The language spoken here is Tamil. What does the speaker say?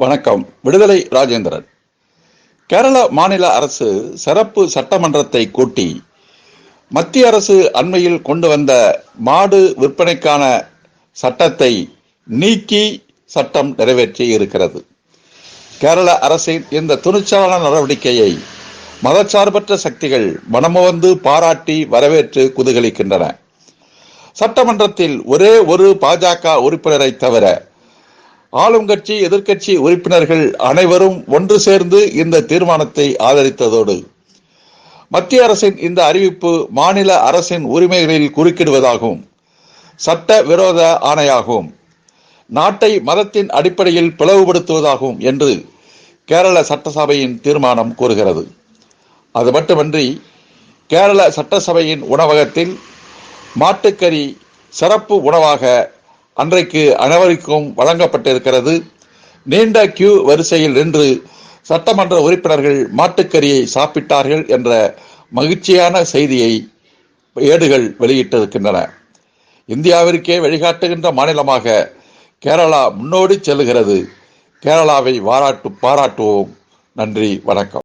வணக்கம். விடுதலை ராஜேந்திரன். கேரள மாநில அரசு சிறப்பு சட்டமன்றத்தை கூட்டி மத்திய அரசு அண்மையில் கொண்டு வந்த மாடு விற்பனைக்கான சட்டத்தை நீக்கி சட்டம் நிறைவேற்றி இருக்கிறது. கேரள அரசின் இந்த துணிச்சலான நடவடிக்கையை மதச்சார்பற்ற சக்திகள் மனமுவந்து பாராட்டி வரவேற்று குதூகலிக்கின்றன. சட்டமன்றத்தில் ஒரே ஒரு பாஜக உறுப்பினரை தவிர ஆளும் கட்சி எதிர்க்கட்சி உறுப்பினர்கள் அனைவரும் ஒன்று சேர்ந்து இந்த தீர்மானத்தை ஆதரித்ததோடு மத்திய அரசின் இந்த அறிவிப்பு மாநில அரசின் உரிமைகளில் குறுக்கிடுவதாகும் சட்ட விரோத ஆணையாகும் நாட்டை மதத்தின் அடிப்படையில் பிளவுபடுத்துவதாகும் என்று கேரள சட்டசபையின் தீர்மானம் கூறுகிறது. அது மட்டுமன்றி கேரள சட்டசபையின் உணவகத்தில் மாட்டுக்கறி சிறப்பு உணவாக அன்றைக்கு அனைவருக்கும் வழங்கப்பட்டிருக்கிறது. நீண்ட கியூ வரிசையில் நின்று சட்டமன்ற உறுப்பினர்கள் மாட்டுக்கறியை சாப்பிட்டார்கள் என்ற மகிழ்ச்சியான செய்தியை ஏடுகள் வெளியிட்டிருக்கின்றன. இந்தியாவிற்கே வழிகாட்டுகின்ற மாநிலமாக கேரளா முன்னோடி செல்லுகிறது கேரளாவை பாராட்டு பாராட்டுவோம். நன்றி வணக்கம்.